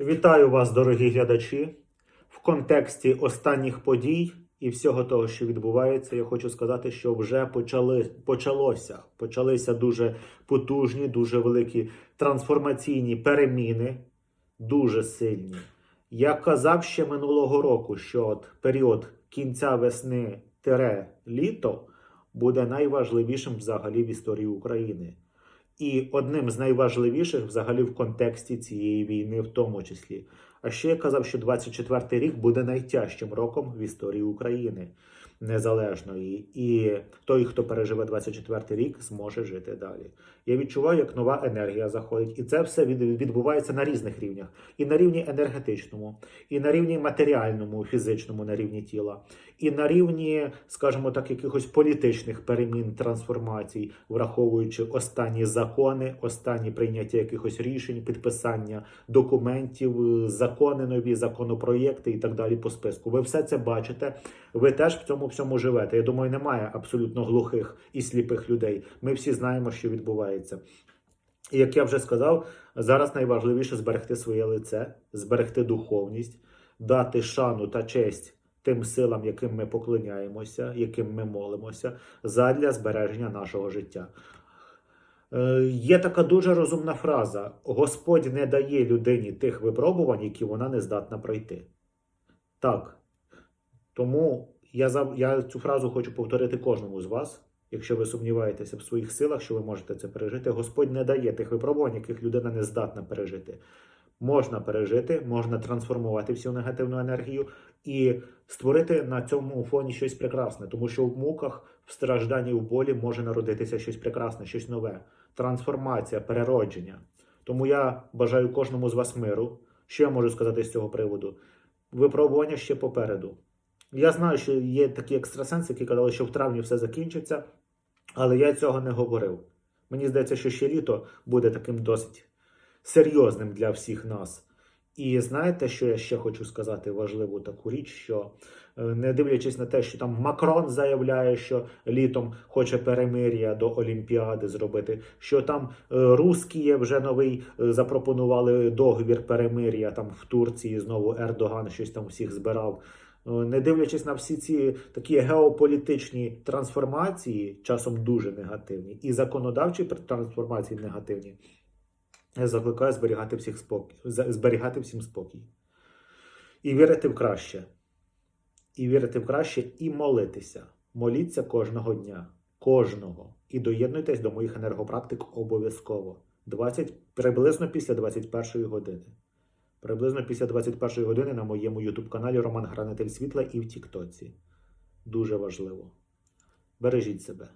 Вітаю вас, дорогі глядачі. В контексті останніх подій і всього того, що відбувається, я хочу сказати, що вже почали, почалося. Почалися дуже потужні, дуже великі трансформаційні переміни, дуже сильні. Я казав ще минулого року, що от період кінця весни тире літо буде найважливішим взагалі в історії України. І одним з найважливіших взагалі в контексті цієї війни, в тому числі. А ще я казав, що 24-й рік буде найтяжчим роком в історії України незалежної. І той, хто переживе 24-й рік, зможе жити далі. Я відчуваю, як нова енергія заходить, і це все від- відбувається на різних рівнях: і на рівні енергетичному, і на рівні матеріальному, фізичному, на рівні тіла, і на рівні, скажімо так, якихось політичних перемін, трансформацій, враховуючи останні закони, останні прийняття якихось рішень, підписання документів, закони нові, законопроєкти і так далі по списку. Ви все це бачите. Ви теж в цьому всьому живете. Я думаю, немає абсолютно глухих і сліпих людей. Ми всі знаємо, що відбувається. І як я вже сказав, зараз найважливіше зберегти своє лице, зберегти духовність, дати шану та честь тим силам, яким ми поклоняємося, яким ми молимося, задля збереження нашого життя. Е, Є така дуже розумна фраза: Господь не дає людині тих випробувань, які вона не здатна пройти. Так. Тому я, я цю фразу хочу повторити кожному з вас. Якщо ви сумніваєтеся в своїх силах, що ви можете це пережити, Господь не дає тих випробувань, яких людина не здатна пережити. Можна пережити, можна трансформувати всю негативну енергію і створити на цьому фоні щось прекрасне, тому що в муках, в стражданні, в болі може народитися щось прекрасне, щось нове, трансформація, переродження. Тому я бажаю кожному з вас миру. Що я можу сказати з цього приводу? Випробування ще попереду. Я знаю, що є такі екстрасенси, які казали, що в травні все закінчиться, але я цього не говорив. Мені здається, що ще літо буде таким досить серйозним для всіх нас. І знаєте, що я ще хочу сказати важливу таку річ, що е, не дивлячись на те, що там Макрон заявляє, що літом хоче перемир'я до Олімпіади зробити, що там е, русські вже новий е, запропонували договір перемир'я там в Турції, знову Ердоган щось там всіх збирав. Е, Не дивлячись на всі ці такі геополітичні трансформації, часом дуже негативні, і законодавчі трансформації негативні, я закликаю зберігати, всіх спокій, зберігати всім спокій. І вірити в краще. І вірити в краще, і молитися. Моліться кожного дня. Кожного. І доєднуйтесь до моїх енергопрактик обов'язково. 20, приблизно після 21 години. Приблизно після 21 години на моєму YouTube-каналі Роман Гранитель Світла і в Тіктоці. Дуже важливо. Бережіть себе.